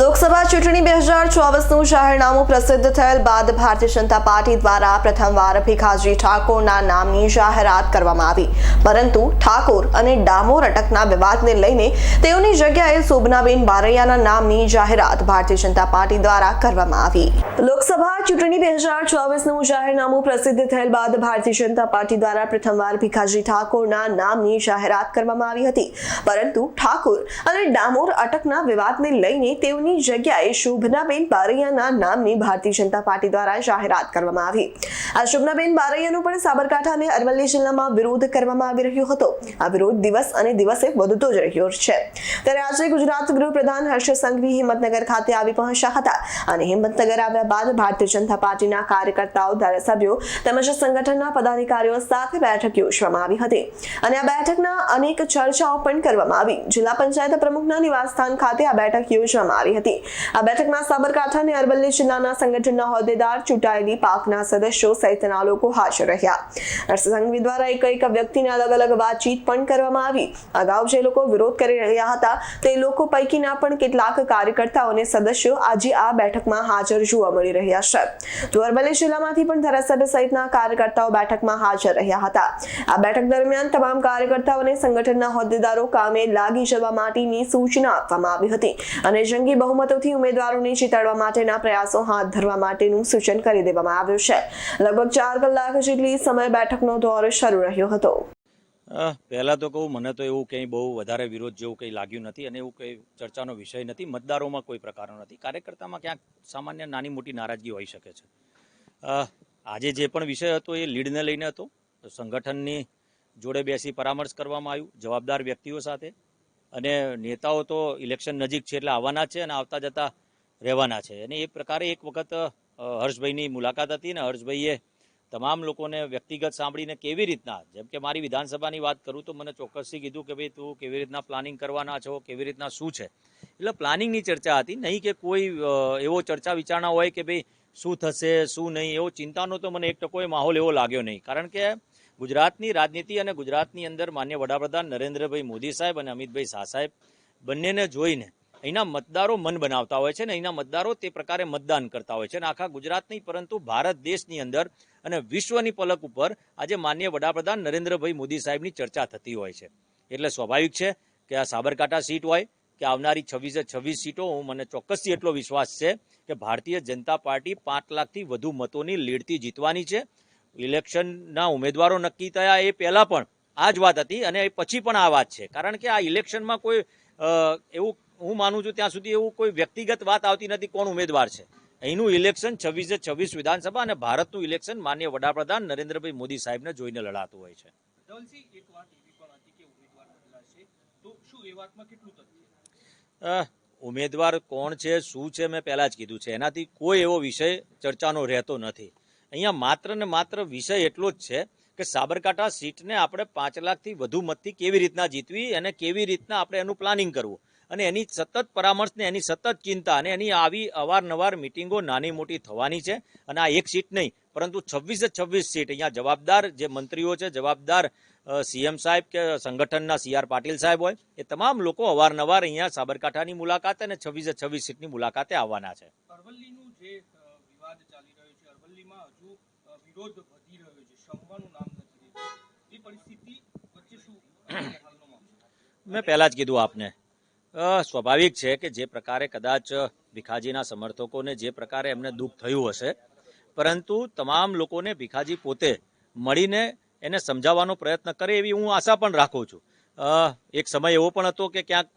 લોકસભા ચૂંટણી બે હજાર ચોવીસનું જાહેરનામું પ્રસિદ્ધ થયેલ બાદ ભારતીય જનતા પાર્ટી દ્વારા પ્રથમવાર ભીખાજી ઠાકોરના નામની જાહેરાત કરવામાં આવી. પરંતુ ઠાકોર અને ડામોર અટકના વિવાદને લઈને તેઓની જગ્યાએ શોભનાબેન બારૈયાના નામની જાહેરાત ભારતીય જનતા પાર્ટી દ્વારા કરવામાં આવી. લોકસભા ચૂંટણી બે હજાર ચોવીસનું જાહેરનામું પ્રસિદ્ધ થયેલ બાદ ભારતીય જનતા પાર્ટી દ્વારા પ્રથમવાર ભીખાજી ઠાકોરના નામની જાહેરાત કરવામાં આવી હતી. પરંતુ ઠાકોર અને ડામોર અટકના વિવાદને લઈને તેઓની જગ્યાએ શોભનાબેન બારૈયાના નામની ભારતીય જનતા પાર્ટી દ્વારા જાહેરાત કરવામાં આવી. આ શોભનાબેન બારૈયાનો પણ સાબરકાંઠા અને અરવલ્લી જિલ્લામાં વિરોધ કરવામાં આવી રહ્યો હતો. આ વિરોધ દિવસ અને દિવસે વધતો જ રહ્યો છે. ત્યારે આજે ગુજરાત ગૃહપ્રધાન હર્ષ સંઘવી હિંમતનગર ખાતે આવી પહોંચ્યા હતા અને હિંમતનગર આવ્યા બાદ ભારતીય જનતા પાર્ટીના કાર્યકર્તાઓ, ધારાસભ્યો તેમજ સંગઠનના પદાધિકારીઓ સાથે બેઠક યોજવામાં આવી હતી. અને આ બેઠકના અનેક ચર્ચાઓ પણ કરવામાં આવી. જિલ્લા પંચાયત પ્રમુખના નિવાસસ્થાન ખાતે આ બેઠક યોજવામાં આવી હતી. આ બેઠકમાં સાબરકાંઠા અને અરવલ્લી જિલ્લાના સંગઠનના હોદ્દેદાર, ચૂંટાયેલી પાકના સદસ્યો સહિતના લોકો હાજર રહ્યા. હર્ષ દ્વારા એક એક વ્યક્તિને અલગ અલગ વાતચીત પણ કરવામાં આવી. અગાઉ જે લોકો વિરોધ કરી રહ્યા હતા, તે લોકો પૈકીના પણ કેટલાક કાર્યકર્તાઓ અને સદસ્યો આજે આ બેઠકમાં હાજર જોવા મળી રહ્યા છે. તો અરવલ્લી જિલ્લામાંથી પણ ધારાસભ્ય સહિતના કાર્યકર્તાઓ બેઠકમાં હાજર રહ્યા હતા. આ બેઠક દરમિયાન તમામ કાર્યકર્તાઓને સંગઠનના હોદ્દેદારો કામે લાગી જવા માટેની સૂચના આપવામાં આવી હતી. અને જંગી બહુમતોથી ઉમેદવારોને જીતાડવા માટેના પ્રયાસો હાથ ધરવા માટેનું સૂચન કરી દેવામાં આવ્યું છે. લગભગ ચાર કલાક જેટલી સમય બેઠકનો દોર શરૂ રહ્યો હતો. પહેલાં તો કહું, મને તો એવું કંઈ બહુ વધારે વિરોધ જેવું કંઈ લાગ્યું નથી અને એવું કંઈ ચર્ચાનો વિષય નથી, મતદારોમાં કોઈ પ્રકારનો નથી. કાર્યકર્તામાં ક્યાંક સામાન્ય નાની મોટી નારાજગી હોઈ શકે છે. આજે જે પણ વિષય હતો એ લીડને લઈને હતો. સંગઠનની જોડે બેસી પરામર્શ કરવામાં આવ્યું, જવાબદાર વ્યક્તિઓ સાથે અને નેતાઓ તો ઇલેક્શન નજીક છે એટલે આવવાના છે અને આવતા જતા રહેવાના છે. અને એ પ્રકારે એક વખત હર્ષભાઈની મુલાકાત હતી ને હર્ષભાઈએ તમામ લોકોને વ્યક્તિગત સાંભળીને કેવી રીતના, જેમ કે મારી વિધાનસભાની વાત કરું તો મને ચોક્કસથી કીધું કે ભાઈ તું કેવી રીતના પ્લાનિંગ કરવાના છો, કેવી રીતના શું છે? એટલે પ્લાનિંગની ચર્ચા હતી, નહીં કે કોઈ એવો ચર્ચા વિચારણા હોય કે ભાઈ શું થશે, શું નહીં, એવો ચિંતાનો તો મને એક ટકોય માહોલ એવો લાગ્યો નહીં. કારણ કે ગુજરાતની રાજનીતિ અને ગુજરાતની અંદર માન્ય વડાપ્રધાન નરેન્દ્રભાઈ મોદી સાહેબ અને અમિતભાઈ શાહ સાહેબ બંનેને જોઈને અહીંના મતદારો મન બનાવતા હોય છે ને અહીંના મતદારો તે પ્રકારે મતદાન કરતા હોય છે અને આખા ગુજરાત નહીં, પરંતુ ભારત દેશની અંદર અને વિશ્વની પલક ઉપર આજે માન્ય વડાપ્રધાન નરેન્દ્રભાઈ મોદી સાહેબની ચર્ચા થતી હોય છે. એટલે સ્વાભાવિક છે કે આ સાબરકાંઠા સીટ હોય કે આવનારી છવ્વીસે છવ્વીસ સીટો, હું મને ચોક્કસથી એટલો વિશ્વાસ છે કે ભારતીય જનતા પાર્ટી પાંચ લાખથી વધુ મતોની લીડથી જીતવાની છે. ઇલેક્શનના ઉમેદવારો નક્કી થયા એ પહેલાં પણ આ જ વાત હતી અને એ પછી પણ આ વાત છે. કારણ કે આ ઇલેક્શનમાં કોઈ એવું હું માનું છું ત્યાં સુધી એવું કોઈ વ્યક્તિગત વાત આવતી નથી કોણ ઉમેદવાર છે. અહીંનું ઇલેક્શન છવ્વીસે છવ્વીસ વિધાનસભા અને ભારતનું ઇલેક્શન માન્ય વડાપ્રધાન નરેન્દ્રભાઈ મોદી સાહેબને જોઈને લડાતું હોય છે. ઉમેદવાર કોણ છે શું છે મેં પહેલાં જ કીધું છે. એનાથી કોઈ એવો વિષય ચર્ચાનો રહેતો નથી. અહીંયા માત્ર ને માત્ર વિષય એટલો જ છે કે સાબરકાંઠા સીટને આપણે પાંચ લાખથી વધુ મતથી કેવી રીતના જીતવી અને કેવી રીતના આપણે એનું પ્લાનિંગ કરવું. અને એની સતત પરામર્શ ને એની સતત ચિંતા અને એની આવી અવારનવાર મિટિંગો નાની મોટી થવાની છે અને આ એક સીટ નહીં, પરંતુ છવ્વીસે છવ્વીસ સીટ અહીંયા જવાબદાર જે મંત્રીઓ છે, જવાબદાર સીએમ સાહેબ કે સંગઠનના સીઆર પાટીલ સાહેબ હોય, એ તમામ લોકો અવારનવાર અહીંયા સાબરકાંઠાની મુલાકાતે અને છવ્વીસે છવ્વીસ સીટની મુલાકાતે આવવાના છે. અરવલ્લીનું વિરોધ વધી રહ્યો છે. શમવાનું નામ નથી એ પરિસ્થિતિ વચ્ચે શું મેં પહેલા જ કીધું આપને. સ્વાભાવિક છે કે જે પ્રકારે કદાચ ભીખાજીના સમર્થકોને જે પ્રકારે એમને દુઃખ થયું હશે, પરંતુ તમામ લોકોને ભીખાજી પોતે મળીને એને સમજાવવાનો પ્રયત્ન કરે એવી હું આશા પણ રાખું છું. એક સમય એવો પણ હતો કે ક્યાંક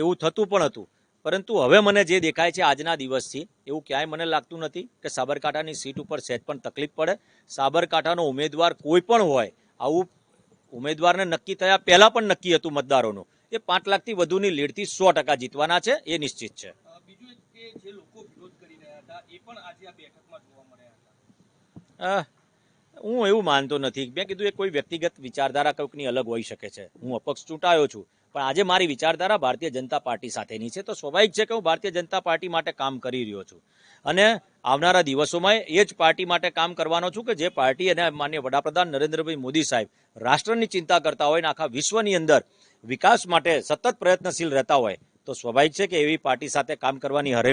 એવું થતું પણ હતું. પરંતુ હવે મને જે દેખાય છે આજના દિવસથી એવું ક્યાંય મને લાગતું નથી કે સાબરકાંઠાની સીટ ઉપર સહેજ પણ તકલીફ પડે. સાબરકાંઠાનો ઉમેદવાર કોઈ પણ હોય આવું ઉમેદવારને નક્કી થયા પહેલાં પણ નક્કી હતું મતદારોનું. એ પાંચ લાખથી વધુની લીડથી સો ટકા જીતવાના છે એ નિશ્ચિત છે. હું એવું માનતો નથી. મેં કીધું એ કોઈ વ્યક્તિગત વિચારધારા કોઈકની અલગ હોઈ શકે છે. હું અપક્ષ ચૂંટાયો છું. પણ આજે મારી વિચારધારા ભારતીય જનતા પાર્ટી સાથેની છે. તો સ્વાભાવિક છે કે હું ભારતીય જનતા પાર્ટી માટે કામ કરી રહ્યો છું. અને આવનારા દિવસોમાં એ જ પાર્ટી માટે કામ કરવાનો છું કે જે પાર્ટી અને માન્ય વડાપ્રધાન નરેન્દ્રભાઈ મોદી સાહેબ રાષ્ટ્રની ચિંતા કરતા હોય અને આખા વિશ્વની અંદર વિકાસ માટે સતત પ્રયત્નશીલ રહેતા હોય, તો સ્વાભાવિક છે કે એવી પાર્ટી સાથે કામ કરવાની હર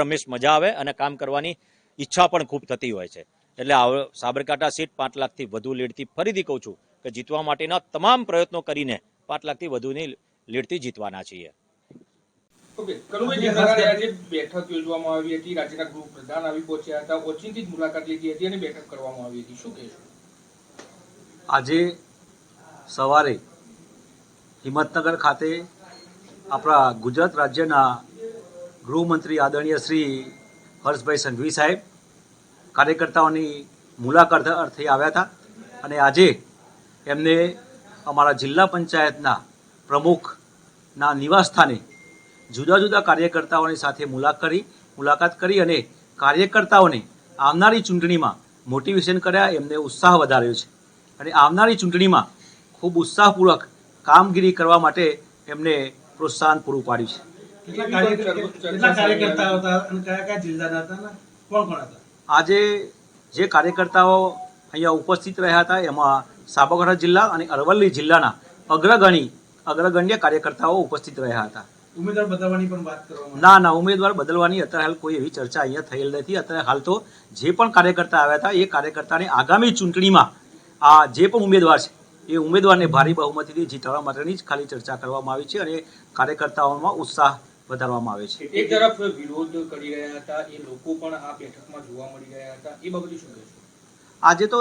હંમેશ મજા આવે અને કામ કરવાની ઈચ્છા પણ ખૂબ થતી હોય છે. એટલે સાબરકાંઠા સીટ પાંચ લાખથી વધુ લીડથી ફરીથી કહું છું કે જીતવા માટેના તમામ પ્રયત્નો કરીને પાંચ લાખથી વધુની લીડથી જીતવાના છીએ. બેઠક યોજવામાં આવી હતી રાજ્યના ગૃહ પ્રધાન આવી પહોંચ્યા હતા ઓચિંતી જ મુલાકાત લીધી હતી અને બેઠક કરવામાં આવી હતી. શું કહેશો? આજે સવારે હિંમતનગર ખાતે આપણા ગુજરાત રાજ્યના ગૃહમંત્રી આદરણીય શ્રી હર્ષભાઈ સંઘવી સાહેબ કાર્યકર્તાઓની મુલાકાત અર્થે આવ્યા હતા અને આજે એમને અમારા જિલ્લા પંચાયતના પ્રમુખના નિવાસસ્થાને જુદા જુદા કાર્યકર્તાઓની સાથે મુલાકાત કરી મુલાકાત કરી અને કાર્યકર્તાઓને આવનારી ચૂંટણીમાં મોટિવેશન કર્યા એમને ઉત્સાહ વધાર્યો છે. અને આવનારી ચૂંટણીમાં ખૂબ ઉત્સાહપૂર્વક કામગીરી કરવા માટે એમને પ્રોત્સાહન પૂરું પાડ્યું છે. આજે જે કાર્યકર્તાઓ અહીંયા ઉપસ્થિત રહ્યા હતા. એમાં સાબરકાંઠા જિલ્લા અને અરવલ્લી જિલ્લાના અગ્રગણી અગ્રગણ્ય કાર્યકર્તાઓ ઉપસ્થિત રહ્યા હતા. ઉમેદવાર બદલવાની પણ વાત કરવામાં ના ના ઉમેદવાર બદલવાની અત્યારે હાલ કોઈ એવી ચર્ચા અહીંયા થયેલ નથી. અત્યારે હાલ તો જે પણ કાર્યકર્તા આવ્યા હતા એ કાર્યકર્તાને આગામી ચૂંટણીમાં આ જે પણ ઉમેદવાર છે એ ઉમેદવારને ભારે બહુમતીથી જીતાડવા માટેની જ ખાલી ચર્ચા કરવામાં આવી છે અને કાર્યકર્તાઓમાં ઉત્સાહ વધારવામાં આવે છે. એક તરફ વિરોધ કરી રહ્યા હતા એ લોકો પણ આ બેઠકમાં જોવા મળી રહ્યા હતા. એ બાબતે શું કહેશો? આજે તો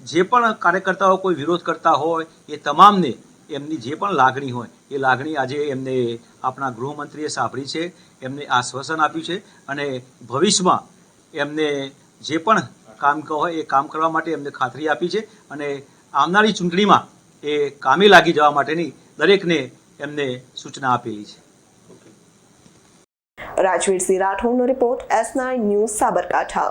જે પણ કાર્યકર્તાઓ કોઈ વિરોધ કરતા હોય, એ તમામને એમની જે પણ લાગણી હોય, એ લાગણી આજે એમને આપણા ગૃહમંત્રીએ સાંભળી છે, એમને આશ્વાસન આપ્યું છે અને ભવિષ્યમાં એમને જે પણ કામ હોય, એ કામ કરવા માટે એમને ખાતરી આપી છે અને આવનારી ચૂંટણીમાં એ કામે લાગી જવા માટેની દરેકને એમને સૂચના આપેલી છે. Rajveersinh રાઠોડનો report S nine news Sabarkantha.